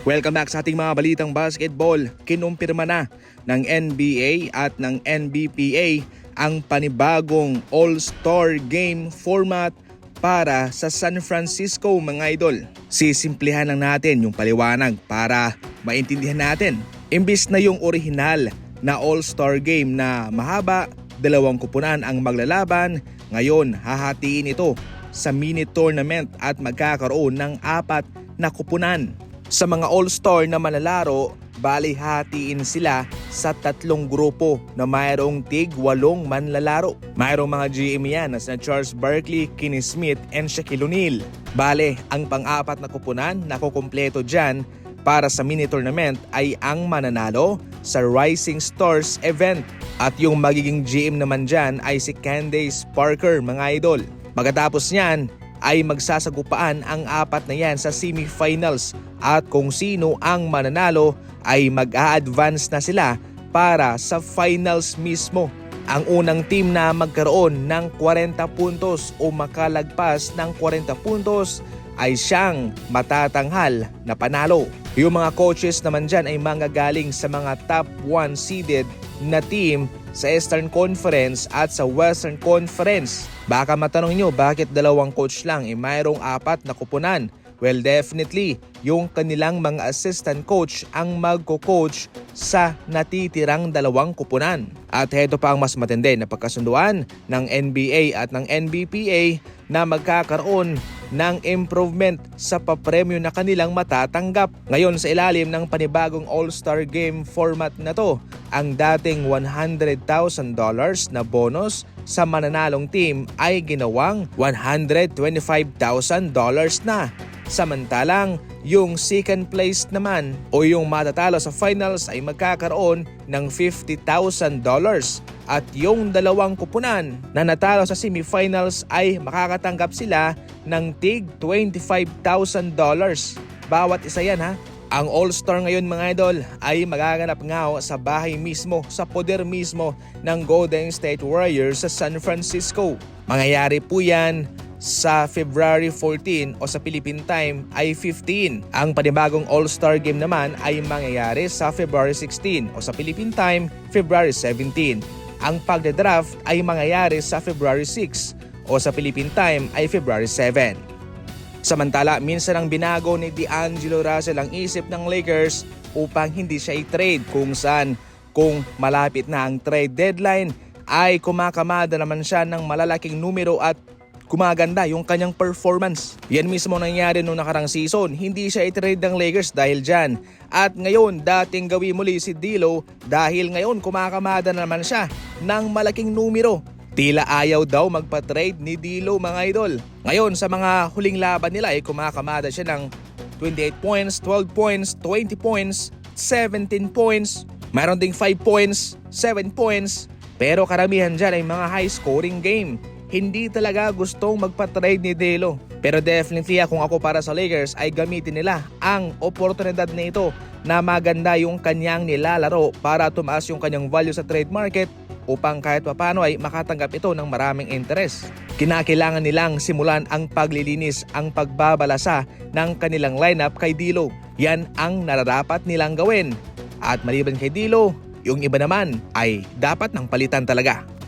Welcome back sa ating mga balitang basketball. Kinumpirma na ng NBA at ng NBPA ang panibagong All-Star Game format para sa San Francisco mga idol. Sisimplihan lang natin yung paliwanag para maintindihan natin. Imbis na yung orihinal na All-Star Game na mahaba, dalawang kupunan ang maglalaban, ngayon hahatiin ito sa mini tournament at magkakaroon ng apat na kupunan. Sa mga all-star na manlalaro, bali hatiin sila sa tatlong grupo na mayroong tig walong manlalaro. Mayroong mga GM yan na sina Charles Barkley, Kenny Smith, and Shaquille O'Neal. Bale, ang pang-apat na kupunan na kukumpleto dyan para sa mini tournament ay ang mananalo sa Rising Stars event. At yung magiging GM naman dyan ay si Candace Parker mga idol. Pagkatapos niyan ay magsasagupaan ang apat na yan sa semifinals at kung sino ang mananalo ay mag-a-advance na sila para sa finals mismo. Ang unang team na magkaroon ng 40 puntos o makalagpas ng 40 puntos ay siyang matatanghal na panalo. Yung mga coaches naman dyan ay manggagaling sa mga top 1 seeded na team sa Eastern Conference at sa Western Conference. Baka matanong nyo bakit dalawang coach lang eh mayroong apat na kupunan. Well definitely, yung kanilang mga assistant coach ang magko-coach sa natitirang dalawang kupunan. At heto pa ang mas matindi na pagkasunduan ng NBA at ng NBPA na magkakaroon ng improvement sa papremyo na kanilang matatanggap. Ngayon sa ilalim ng panibagong All-Star Game format na to, ang dating $100,000 na bonus sa mananalong team ay ginawang $125,000 na. Samantalang, yung second place naman o yung matatalo sa finals ay magkakaroon ng $50,000 at yung dalawang kupunan na natalo sa semifinals ay makakatanggap sila ng tig $25,000. Bawat isa yan ha. Ang All-Star ngayon mga idol ay magaganap nga sa bahay mismo, sa poder mismo ng Golden State Warriors sa San Francisco. Mangyayari po yan sa February 14 o sa Philippine Time ay 15. Ang panibagong All-Star Game naman ay mangyayari sa February 16 o sa Philippine Time, February 17. Ang pagde-draft ay mangyayari sa February 6 o sa Philippine Time ay February 7. Samantala, minsan ang binago ni D'Angelo Russell ang isip ng Lakers upang hindi siya i-trade kung saan kung malapit na ang trade deadline ay kumakamada naman siya ng malalaking numero at gumaganda yung kanyang performance. Yan mismo nangyari noong nakarang season. Hindi siya i-trade ng Lakers dahil dyan. At ngayon, dating gawin muli si Dilo dahil ngayon kumakamada na naman siya ng malaking numero. Tila ayaw daw magpa-trade ni Dilo mga idol. Ngayon sa mga huling laban nila ay kumakamada siya ng 28 points, 12 points, 20 points, 17 points, mayroon ding 5 points, 7 points. Pero karamihan dyan ay mga high scoring game. Hindi talaga gustong magpa-trade ni Delo. Pero definitely kung ako para sa Lakers ay gamitin nila ang oportunidad na ito na maganda yung kanyang nilalaro para tumaas yung kanyang value sa trade market upang kahit papano ay makatanggap ito ng maraming interes. Kinakailangan nilang simulan ang paglilinis, ang pagbabalasa ng kanilang lineup kay Dilo. Yan ang nararapat nilang gawin. At maliban kay Dilo, yung iba naman ay dapat ng palitan talaga.